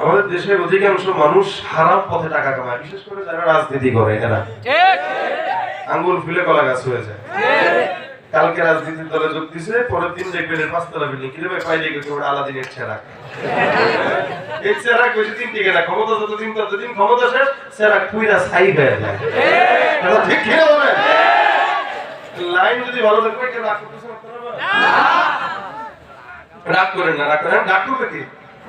আমাদের দেশের অধিকাংশ মানুষ হারাম পথে টাকা কামায় বিশেষ করে যারা রাজনীতি করে এরা আঙ্গুল ফুলে কলা গাছ হয়ে যায়। কালকে রাজনীতির দলে যোগ দিছে পরের দিন দেখবেন পাঁচতলা বিল্ডিং কীভাবে পাইলে গেছে ওটা আলাদিনের চেরাক এই বেশি দিন টিকে না ক্ষমতা যতদিন ততদিন ক্ষমতা শেষ চেরাক পুইরা ছাই হয়ে যায়। ঠিক। কিনা লাইন যদি ভালো থাকবে রাগ করতেছে রাগ করেন না রাগ করেন করবে কি?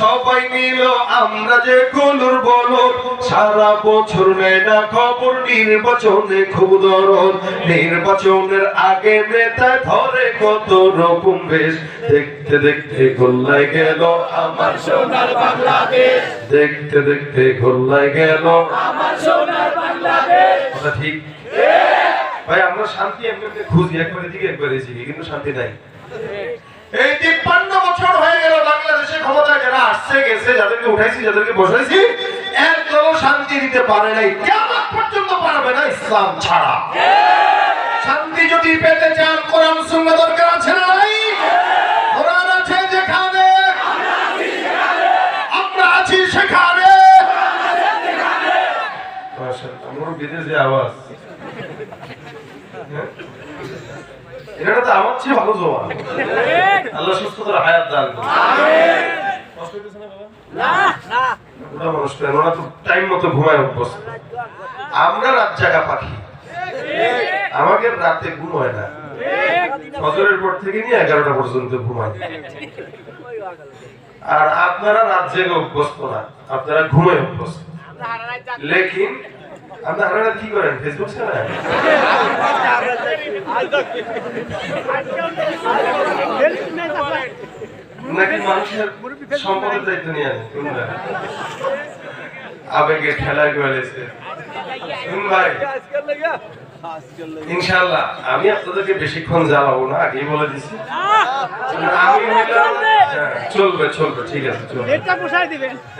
সবাই নিল আমরা যে কলুর বলো। সারা বছর নেয় খবর, নির্বাচনে খুব দরদ। নির্বাচনের আগে নেতা ধরে কত রকম বেশ। দেখতে দেখতে গোল্লায় গেল আমার সোনার বাংলাদেশ। দেখতে দেখতে গোল্লায় গেল আমার সোনার বাংলাদেশ। ঠিক? ভাই, আমরা শান্তি এমনি খুঁজি, একবারে দিকে একবারে দিকে কিন্তু শান্তি নাই। এই তিপ্পান্ন বছর হয়ে ক্ষমতায় যারা আসছে গেছে যাদেরকে উঠাইছি যাদেরকে বসাইছি একদম শান্তি দিতে পারে নাই। কেমন পর্যন্ত পারবে না ইসলাম ছাড়া। শান্তি যদি পেতে চান কোরআন সুন্নাহ দরকার আছে না নাই? কোরআন আছে যেখানে। আমরা আছি সেখানে। আমার বিদেশে আওয়াজ হ্যাঁ? এটা তো আমার চেয়ে ভালো জমা আল্লাহ সুস্থতার হায়াত দান করুন। মানুষ তো, ওরা তো টাইম মতো ঘুমায় অভ্যস্ত। আমরা রাত জাগা পাখি। আমাদের রাতে ঘুম হয় না। ফজরের পর থেকে নিয়ে এগারোটা পর্যন্ত ঘুমায় আর আপনারা রাত জেগে অভ্যস্ত না আপনারা ঘুমায় অভ্যস্ত। লেকিন আপনারা কি করেন? ফেসবুক চালায় নাকি মানুষের সম্পদের দায়িত্ব নিয়ে আনে কোনটা আবেগে খেলায় গেলেছে ভাই? ইনশাআল্লাহ আমি আপনাদেরকে বেশিক্ষণ জ্বালাবো না আগেই বলে দিছি। আমি হ্যাঁ, চলবে চলবে ঠিক আছে চলবে।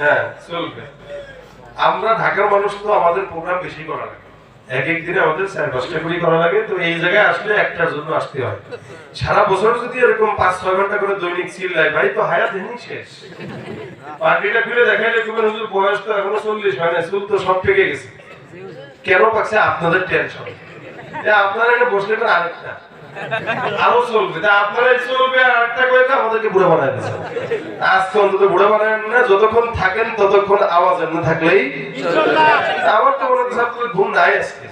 হ্যাঁ চলবে। আমরা ঢাকার মানুষ তো আমাদের প্রোগ্রাম বেশি করা লাগে। এক এক দিনে আমাদের পাঁচটা করে লাগে, তো এই জায়গায় আসলে একটার জন্য আসতে হয়। সারা বছর যদি এরকম পাঁচ, ছয় ঘণ্টা করে দৈনিক সিল ভাই, তো হায়াত শেষ। তুমি হুজুর, বয়স তো এখনও চল্লিশ হয় না চুল তো সব পেকে গেছে। কেন পাচ্ছে আপনাদের টেনশন আপনারা এটা বসলে আরেকটা। আরও চলবে। তা চলবে আর একটা আমাদেরকে বানায় আজকে অন্তত বুড়া বানায় না, যতক্ষণ থাকেন ততক্ষণ আওয়াজ এমনি থাকলেই। আমার তো ঘুম নাই আজকে।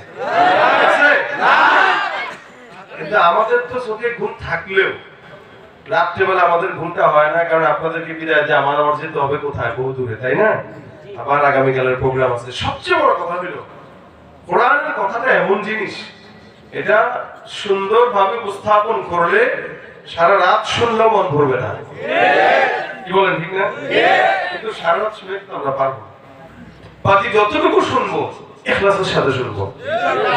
কিন্তু আমাদের তো চোখে ঘুম থাকলেও রাত্রেবেলা আমাদের ঘুমটা হয় না, কারণ আপনাদেরকে বিদায় যে আমার আমার যেতে হবে কোথায়? বহু দূরে, তাই না? আবার আগামীকালের প্রোগ্রাম আছে। সবচেয়ে বড় কথা হলো কথাটা এমন জিনিস, এটা সুন্দরভাবে উপস্থাপন করলে সারা রাত শুনলেও মন ভরবে না। কি বলেন, ঠিক না? কিন্তু সারা রাত শুনে আমরা পারব। বাকি যতটুকু শুনব এখলাসের সাথে শুনব।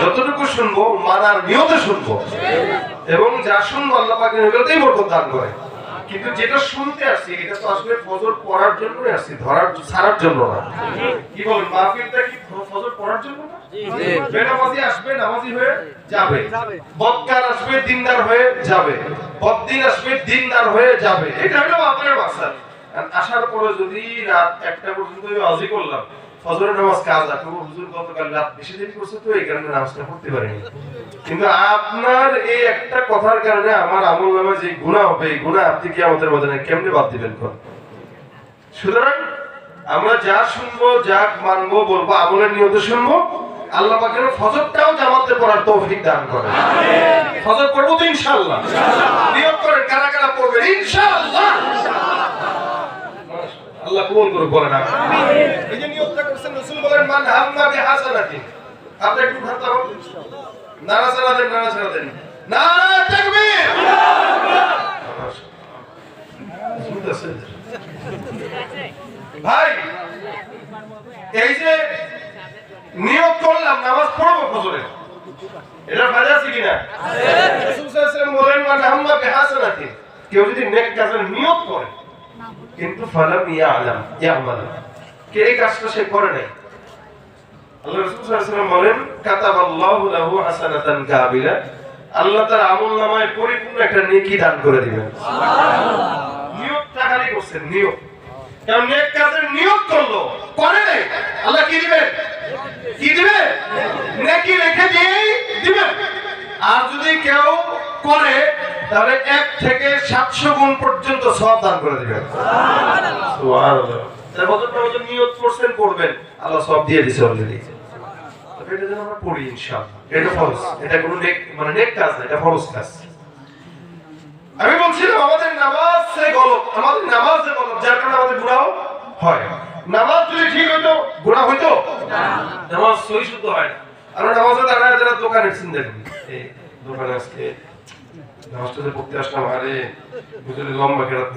যতটুকু শুনব মানার নিয়তে শুনব। এবং যা শুনব আল্লাহ পাকের নিকটেই বরকত দান করে। কিন্তু যেটা শুনতে আসছি এটা তো আসলে ফজর পড়ার জন্যই আসছি ধরার ছাড়ার জন্য না। কি বল মাহফিলটা কি ফজর পড়ার জন্য না? বেনামাজি আসবে নামাজি হয়ে যাবে। বদকার আসবে দিনদার হয়ে যাবে। বদ্দিন আসবে দিনদার হয়ে যাবে। এটা হলো আপনার মাসাল আর আসার পরে যদি রাত একটা পর্যন্ত আমি করলাম ফজরের নামাজ হুজুর গতকাল রাত বেশি দেরি করছে তো, এই কারণে নামাজটা পড়তে কিন্তু আপনার এই একটা কথার কারণে আমার আমল নামে যে গুনাহ হবে, এই গুনাহ আপনি কি আমাদের মধ্যে বাদ দিবেন সুতরাং আমরা যা শুনব, যা মানবো, বলব, আমলের নিয়ত শুনব, আল্লাহ পাকের ফজরটাও জামাতে পড়ার তৌফিক দান করে ফজর পড়ব তো ইনশাআল্লাহ। নিয়ত করেন, কারা কারা পড়বেন? ইনশাআল্লাহ। আল্লাহ কবুল করুক বলেন আমিন। এই যে নিয়তটা করছেন রাসূল বলেন মান হাম্মা বিহাসানাতিন আপনি একটু হবে নারা দেন নারা দেন। নারা তাকবীর? ভাই এই যে নিয়োগ করলাম নামাজ পড়ব ফজরে। এটা ফায়দা আছে কিনা? রাসূল সাল্লাল্লাহু আলাইহি ওয়াসাল্লাম বলেন মান হাম্মা কেউ যদি নেক কাজের নিয়ত করে কিন্তু ফালাম ইয়ালাম ইয়ামাল। কে এই কাজটা সে করে নাই? আল্লাহ রাসূল সাল্লাল্লাহু আলাইহি ওয়াসাল্লাম বলেন কাতাবাল্লাহু লাহু হাসানাতান কাবিলা। আল্লাহ তার আমল পরিপূর্ণ একটা নেকি দান করে দিবেন। করছেন নিয়ত কারণ নেক কাজের নিয়ত করল। করে নাই। আল্লাহ কি দিবেন? কি দিবেন? নেকি রেখে দিয়েই দিবেন। আর যদি কেউ করে তাহলে এক থেকে সাতশো গুণ পর্যন্ত সব দান করে দিবেন। বছরটা বছর নিয়ত করছেন করবেন। আল্লাহ সব দিয়ে দিছে অলরেডি এটা যেন আমরা পড়ি ইনশাআল্লাহ। এটা ফরজ। এটা কোনো নেক মানে নেক কাজ না এটা ফরজ কাজ। আমি বলছিলাম আমাদের নামাজ সে আমাদের নামাজ সে যার কারণে আমাদের গুনাহ হয়। নামাজ যদি ঠিক হইতো গুনাহ হইতো? নামাজ সহি শুদ্ধ হয় না। আমরা নামাজে দাঁড়ায় যারা দোকানে চিন্তা করি। দোকানে আজকে পড়তে আসলাম, আরে লম্বা কেরাত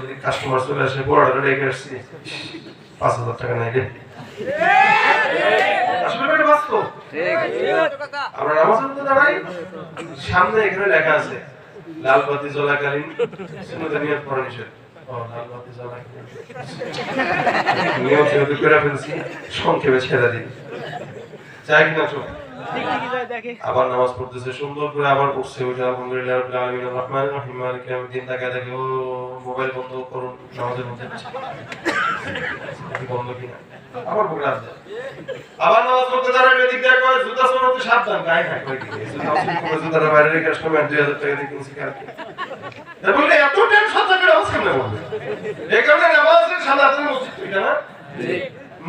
যদি কাস্টমার চলে রেখে আসছি, পাঁচ হাজার টাকা সামনে এখানে লেখা আছে, লাল বাতি জ্বলাকালীন সুন্নতে নিষেধ। সংক্ষেপে ছেড়ে দিন চাই কিনা চোখ আবার নামাজ পড়তেছে, সুন্দর করে আবার পড়ছে। ওইটা আলহামদুলিল্লাহ রাব্বিল আলামিন, রহমান, রহিম, মালিক ইয়াউমিদ্দিন, তাকায় দেখে, ও, মোবাইল বন্ধ করুন, নামাজের মধ্যে বন্ধ কিনা? আবার প্রোগ্রাম যায় আবার নামাজ পড়তে দাঁড়ায় এদিক দিয়ে কয় জুতা সরাতে সাবধান। গায়ে না কয় কি জুতা করে জুতাটা বাইরে রেখে আসলাম এক দুই হাজার টাকা দিয়ে কিনছি কালকে। তা এত টেনশন থাকে নামাজ কেমনে পড়বে? এই কারণে নামাজের সালাতের মসজিদ এটা না?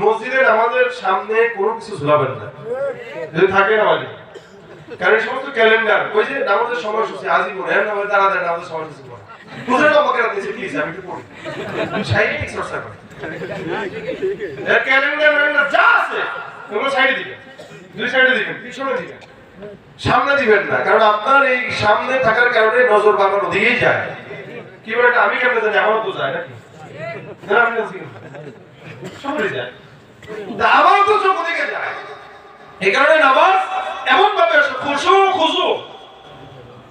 মসজিদের আমাদের সামনে কোনো কিছু ঝুলাবেন না। যদি থাকে নামাজে কারণ সমস্ত ক্যালেন্ডার, ওই যে সময়সূচি, আজই হয়, নামাজের সময়সূচি আমাকে প্লিজ আমি একটু পড়ি? চর্চা করি? ক্যালেন্ডার ম্যালেন্ডার যা আছে সাইডে দিবেন দুই সাইডে পিছনে সামনে দিবেন না, কারণ আপনার এই সামনে থাকার কারণে নজর বাগানো দিয়েই যায়। কি বলে আমি কেমনে জানি? আমার তো যায় নাকি? আমি যায়। তা আমারও তো চোখ দিকে যায় এই কারণে নামাজ এমন ভাবে আসে খুশু খুশু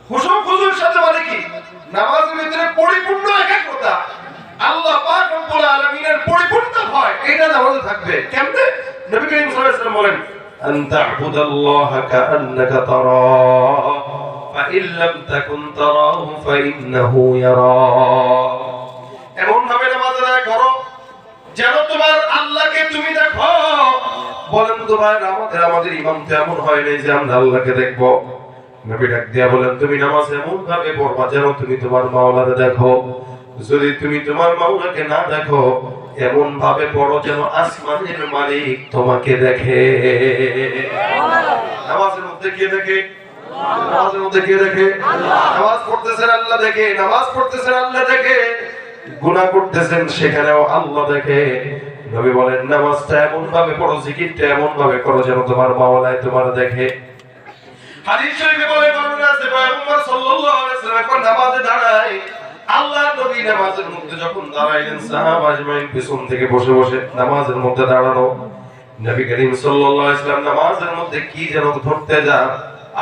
খুশু খুশুর সাথে মানে কি নামাজের ভিতরে পরিপূর্ণ একাগ্রতা আল্লাহ পাক রব্বুল আলামিনের পরিপূর্ণ ভয় এটা নামাজে থাকবে কেমনে নবী করিম সাল্লাল্লাহু আলাইহি ওয়াসাল্লাম বলেন আন তা'বুদাল্লাহ কাআন্নাকা তারাহ فإن لم تكن تراه فإنه يراك এমন যেন তোমার আল্লাহকে তুমি দেখো। বলেন তো ভাই আমাদের আমাদের ইমাম তো এমন হয় নাই যে আমরা আল্লাহকে দেখব। নবী ডাক দিয়া বলেন তুমি নামাজ এমন ভাবে পড়বা যেন তুমি তোমার মাওলাকে দেখো। যদি তুমি তোমার মাওলাকে না দেখো এমন ভাবে পড়ো যেন আসমানের মালিক তোমাকে দেখে। নামাজের মধ্যে কে দেখে? নামাজের মধ্যে কে দেখে? নামাজ পড়তেছেন আল্লাহ দেখে নামাজ পড়তেছেন আল্লাহ দেখে। গুনাহ করতেছেন সেখানেও আল্লাহ দেখে। নবী বলেন, নামাজটা এমন ভাবে পড়ো, জিকিরটা এমন ভাবে করো যেন তোমার মাওলায় তোমার দেখে। হাদিস শরীফে বলে বর্ণনা আছে সাল্লাল্লাহু আলাইহি ওয়াসাল্লাম নামাজে দাঁড়ায়। নবী নামাজের মধ্যে যখন দাঁড়াইলেন, সাহাবা আজমাইন পিছন থেকে বসে বসে নামাজের মধ্যে দাঁড়ানো। নবী করিম সাল্লাল্লাহু আলাইহি ওয়াসাল্লাম নামাজের মধ্যে কি যেন ধরতে যান,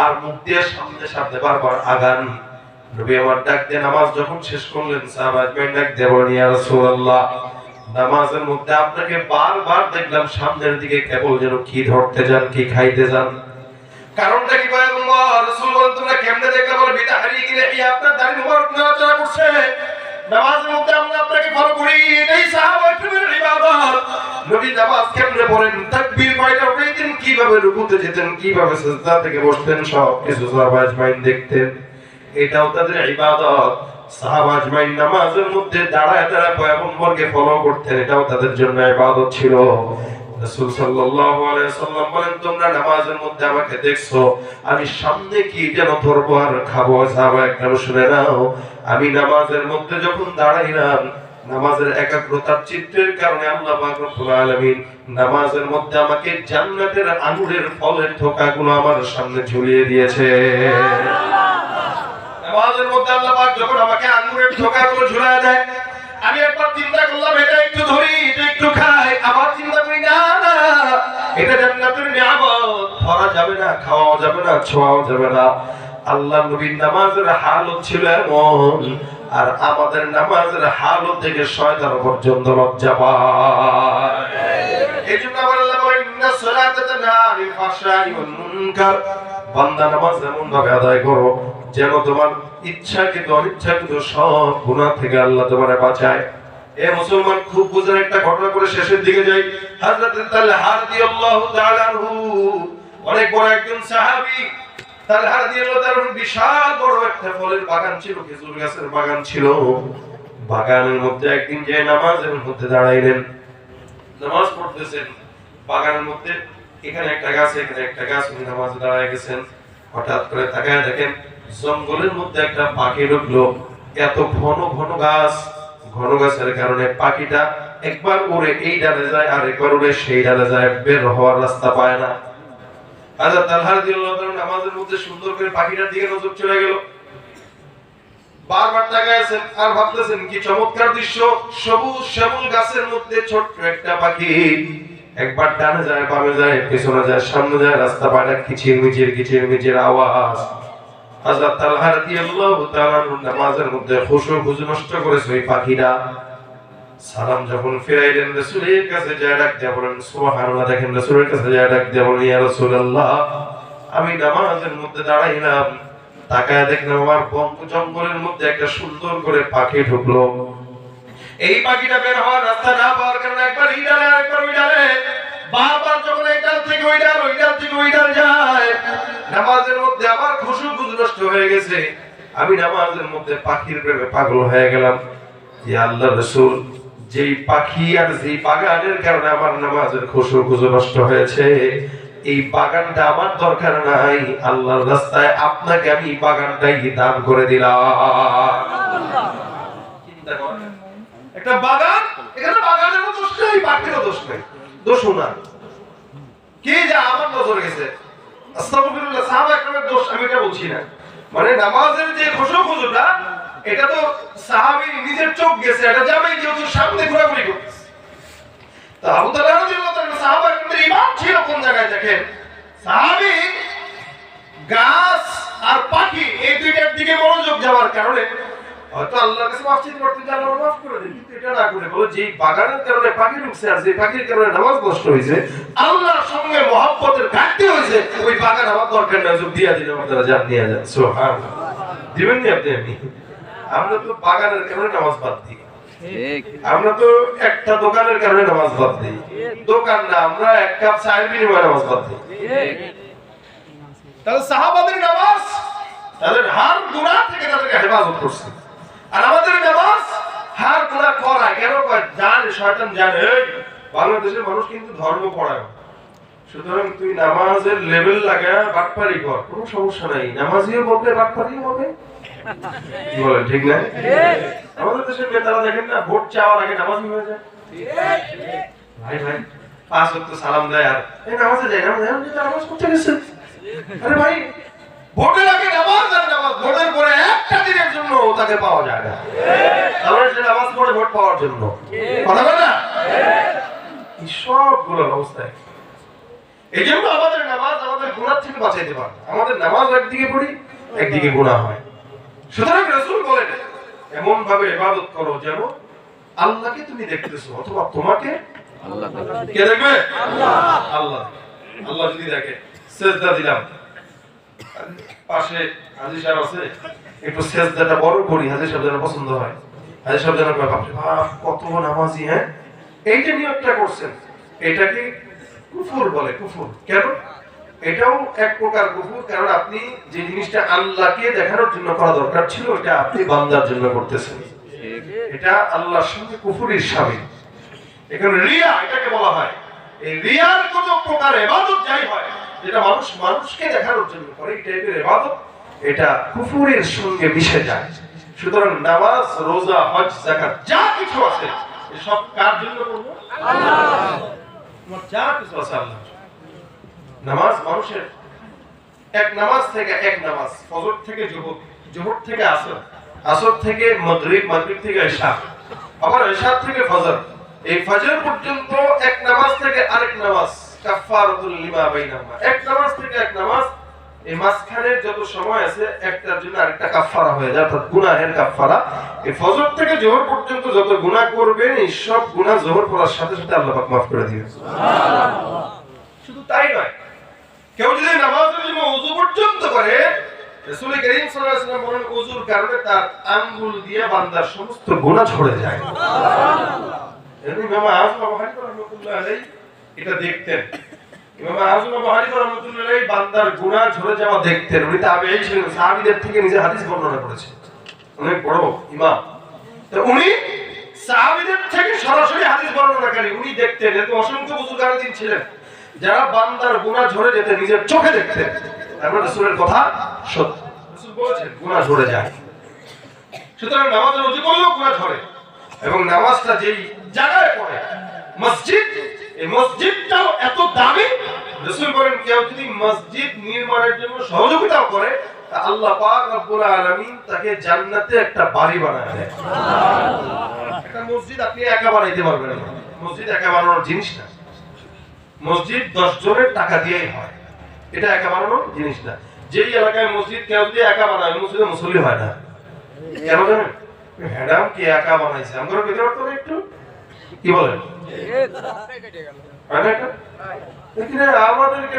আর মুখ সামনে সামনে বারবার আগান। নবী আমার ডাক দিয়ে নামাজ যখন শেষ করলেন ডাক নামাজের মধ্যে আপনাকে বারবার দেখলাম, সামনের দিকে কেবল যেন কি ধরতে যান, কি খাইতে যান। কারণটা কি এই আপনার করছে? নামাজের মধ্যে আমরা আপনাকে করি নবী নামাজ কীভাবে রুকুতে যেতেন? কীভাবে বসতেন? সব কিছু দেখতেন। এটাও তাদের ইবাদত। নামাজের মধ্যে দাঁড়ায় দাঁড়ায় পয়গম্বরকে ফলো করতেন, এটাও তাদের জন্য ইবাদত ছিল। রাসূল সাল্লাল্লাহু আলাইহি সাল্লাম বলেন, তোমরা নামাজের মধ্যে আমাকে দেখছ, আমি সামনে কি যেন ধরবো আর খাব? সাহাবা শুনে, নাও, আমি নামাজের মধ্যে যখন দাঁড়াইলাম, নামাজের একাগ্রতার চিত্রের কারণে আল্লাহ পাক রব্বুল আলামিন নামাজের মধ্যে আমাকে জান্নাতের আঙুরের ফলের থোকাগুলো আমার সামনে ঝুলিয়ে দিয়েছে। নামাজের মধ্যে আল্লাহ পাক যখন আমাকে আঙ্গুরের ঠোকাগুলো ঝুলায় দেয়, আমি একবার চিন্তা করলাম, এটা একটু ধরি, এটা একটু খাই। আবার চিন্তা করি, না না, এটা জান্নাতের নিয়ামত। ধরা যাবে না, খাওয়াও যাবে না, ছোঁয়াও যাবে না। আল্লাহ নবীর নামাজের হালত ছিল এমন, আর আমাদের নামাজের হালত থেকে শয়তান পর্যন্ত লজ্জা পায়। এই জন্য আমার আল্লাহ বলেন, ইন্না সলাতা তানহা আনিল ফাহশাই ওয়াল মুনকার। বান্দা নামাজ এমন ভাবে আদায় করো যেন তোমার ইচ্ছাকৃত অনিচ্ছাকৃত সব গুনাহ থেকে আল্লাহ তোমার বাঁচায়। এ মুসলমান, খুব একটা ঘটনা করে শেষের দিকে যাই। অনেক বড় একজন ফলের বাগান ছিল, খেজুর গাছের বাগান ছিল। বাগানের মধ্যে একদিন যে নামাজের মধ্যে দাঁড়াইলেন, নামাজ পড়তেছেন, বাগানের মধ্যে এখানে একটা গাছ, এখানে একটা গাছ দাঁড়ায় গেছেন। হঠাৎ করে তাকায় দেখেন জঙ্গলের মধ্যে একটা পাখি ঢুকলো। এত ঘন ঘন গাছ। ঘন গাছের কারণে পাখিটা একবার উড়ে এই ডালে যায়, আর একবার উড়ে সেই ডালে যায়, বের হওয়ার রাস্তা পায় না। সামনে যায়, রাস্তা পায় না মিচির মিচির আওয়াজ। হযরত তালহা রাদিয়াল্লাহু নামাজের মধ্যে খুশু খুশু নষ্ট করেছে ওই পাখিটা। সালাম যখন ফিরাইলেন, রাসূলের কাছে যায় ডাক দিয়ে বলেন, সুবহানাল্লাহ, দেখেন রাসূলের কাছে যায় ডাক দিয়ে বলেন, ইয়া রাসূলুল্লাহ, আমি নামাজের মধ্যে দাঁড়াইলাম। তাকায় দেখলাম আমার বঙ্গ জঙ্গলের মধ্যে একটা সুন্দর করে পাখি ঢুকলো। এই পাখিটা বের হওয়ার রাস্তা না পাওয়ার কারণে একবার এই ডালে আরেকবার ওই ডালে। বারবার যখন এই ডাল থেকে ওই ডাল ওই ডাল থেকে ওই ডাল যায়। নামাজের মধ্যে আমার খুশু নষ্ট হয়ে গেছে। আমি নামাজের মধ্যে পাখির প্রেমে পাগল হয়ে গেলাম। আল্লাহ রসুল, যেই পাখি আর যেই বাগানের কারণে আমার নামাজের খুশু খুশু নষ্ট হয়েছে, এই বাগানটা আমার দরকার নাই। আল্লাহর রাস্তায় আপনাকে আমি বাগানটাই দান করে দিলাম। একটা বাগান, এখানে বাগানের দোষ নাই, পাখিরও দোষ নেই। দোষ ওনার কে যা আমার নজর গেছে। আস্তাগফিরুল্লাহ সাহাবা একরামের দোষ আমি এটা বলছি না। মানে নামাজের যে খুশু খুশুটা এটা তো সাহাবী নিজের চোখ গেছে, এটা যাবে যেহেতু সামনে ঘোরাঘুরি করতেছে। তা আবু তাআলা রাদিয়াল্লাহু তাআলা সাহাবা একরামের ইমাম ছিল কোন জায়গায় দেখেন? সাহাবী গাছ আর পাখি এই দুইটার দিকে মনোযোগ যাওয়ার কারণে হয়তো আল্লাহর কাছে মাফ চাইতে পারতেন যে আল্লাহ মাফ করে দিন কিন্তু এটা না করে বলো যে বাগানের কারণে পাখি ঢুকছে আর যে পাখির কারণে নামাজ নষ্ট হয়েছে আল্লাহর সঙ্গে মহাব্বতের ঘাটতি হয়েছে ওই বাগান আমার দরকার না যোগ দিয়া দিলে আপনারা যান নিয়ে যান। দিবেন নি আপনি আমি আমরা তো বাগানের কারণে নামাজ বাদ দিই। আমরা তো একটা দোকানের কারণে নামাজ বাদ দিই। দোকান না আমরা এক কাপ চায়ের বিনিময়ে নামাজ বাদ দিই। তাহলে সাহাবাদের নামাজ তাদের হার গুণা থেকে তাদেরকে হেফাজত করছে। আর আমাদের নামাজ হার গুণা করা কেন জানে, শয়তান জানে। বাংলাদেশের মানুষ কিন্তু ধর্ম পড়ায়। সুতরাং তুই নামাজের লেভেল লাগা বাটপারি কর। কোনো সমস্যা নাই। নামাজিও বলবে, বাটপারিও কি বলেন, ঠিক না? আমাদের দেশের নেতারা দেখেন না, ভোট চাওয়ার আগে নামাজি হয়ে যায়। ভাই ভাই, পাঁচ সালাম দেয় আর এই নামাজে যায়, নামাজ করতে গেছে। আরে ভাই ভোটের আগে নামাজ আর নামাজ ভোটের পরে একটা দিনের জন্য তাকে পাওয়া যায় না। তাহলে সে নামাজ পড়ে ভোট পাওয়ার জন্য। কথা বলে না? এই এই জন্য আমাদের নামাজ আমাদের গুণার থেকে বাঁচাইতে পারে আমাদের নামাজ একদিকে পড়ি একদিকে গুণা হয়। সুতরাং রসুল বলেন এমন ভাবে ইবাদত করো যেন আল্লাহকে তুমি দেখতেছো অথবা তোমাকে কে দেখবে? আল্লাহ আল্লাহ। আল্লাহ যদি দেখে সেজদা দিলাম। পাশে হাজির সাহেব আছে, একটু সেজদাটা বড় করি হাজির সাহেব যেন পছন্দ হয়। হাজির সাহেব যেন কত নামাজি হ্যাঁ? এই যে নিয়োগটা করছেন। কুফুর বলে, কুফুর। কেন? এটাও এক প্রকার কুফুর, কারণ আপনি যে জিনিসটা আল্লাহকে দেখানোর জন্য করা দরকার ছিল এটা আপনি বান্দার জন্য করতেছেন। এটা আল্লাহর সঙ্গে কুফুরির সামিল। এখানে রিয়া, এটাকে বলা হয়। এই রিয়ার কোন প্রকার এবাদত যাই হয় যেটা মানুষ, মানুষকে দেখানোর জন্য করে, এই টাইপের এবাদত এটা কুফুরের সঙ্গে মিশে যায়। সুতরাং নামাজ, রোজা, হজ জাকাত যা কিছু আছে সব কার জন্য করব? তোমার যা কিছু আছে আল্লাহ নামাজ মানুষের, এক নামাজ থেকে এক নামাজ, ফজর থেকে জোহর জোহর থেকে আসর আসর থেকে মাগরিব মাগরিব থেকে ঈশা, আবার ঈশা থেকে ফজর। এই ফজর পর্যন্ত এক নামাজ থেকে আরেক নামাজ কাফারাতুল লিমা বাইনাহুমা। এক নামাজ থেকে এক নামাজ এই মাঝখানের যত সময় আছে একটার জন্য আরেকটা কাফারা হয়ে যায় অর্থাৎ গুনাহের কাফারা এই ফজর থেকে জোহর পর্যন্ত যত গুনাহ করবেন এই সব গুনাহ জোহর পড়ার সাথে সাথে আল্লাহ পাক মাফ করে দিবেন। শুধু তাই নয় কেউ যদি নামাজের জন্য ওযু পর্যন্ত করে রাসূল করিম সাল্লাল্লাহু আলাইহি ওয়াসাল্লাম বলেন ওযুর কারণে তার আঙ্গুল দিয়ে বান্দার সমস্ত গুনাহ ঝরে যায়। সুবহানাল্লাহ। ইমাম আযম আবু আলাইহি এটা দেখতেন। যারা বান্দার গুনাহ ঝরে যেতে নিজের চোখে দেখতেন। রাসূলের কথা সত্য। বলেছেন ঝরে যায়। সুতরাং নামাজের অজু গুনাহ ঝরে এবং নামাজটা যেই জায়গায় পড়ে, মসজিদ এই মসজিদটাও এত দামি। রাসূল বলেন, কেউ যদি মসজিদ নির্মাণের জন্য সহযোগিতাও করে, তা আল্লাহ পাক রব্বুল আলামিন তাকে জান্নাতে একটা বাড়ি বানায় দেয় একটা মসজিদ আপনি একা বানাইতে পারবেন না। মসজিদ একা বানানোর জিনিস না। মসজিদ দশ জনের টাকা দিয়েই হয়। এটা একা বানানোর জিনিস না। যেই এলাকায় মসজিদ কেউ যদি একা বানায়, মসজিদে মুসল্লি হয় না। কেন জানেন? ম্যাডাম কি একা বানাইছে? আমরা পেতে না একটু? কি বলেন আমাদেরকে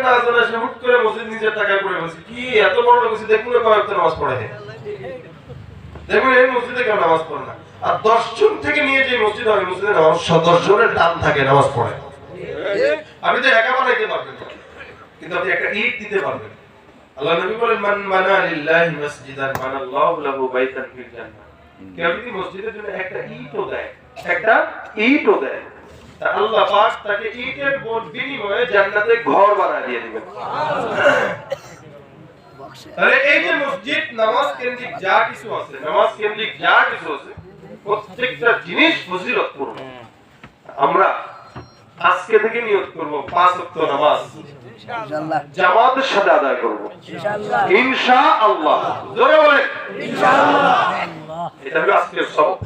তো একা বানাইতে পারবেন কিন্তু একটা ইট দিতে পারবেন। আল্লাহ নবী বলেন, মানা লিল্লাহি মাসজিদান, মানাল্লাহু লাহু বাইতান ফিল জান্নাহ। কেউ যদি মসজিদের জন্য একটা ইটও দেয় একটা ইটও দেয়। আল্লাহ পাক তাকে ইটের বোন বিনিময়ে জান্নাতে ঘর বানায় দিয়ে দিবেন। তাহলে এই যে মসজিদ নামাজ কেন্দ্রিক যা কিছু আছে নামাজ কেন্দ্রিক যা কিছু আছে প্রত্যেকটা জিনিস ফজিলতপূর্ণ। আমরা আজকে থেকে নিয়ত করব পাঁচ ওয়াক্ত নামাজ। জামাতের সাথে আদায় করব। ইনশাআল্লাহ। জোরে বলেন। ইনশাআল্লাহ। এটা হলো আজকের সবক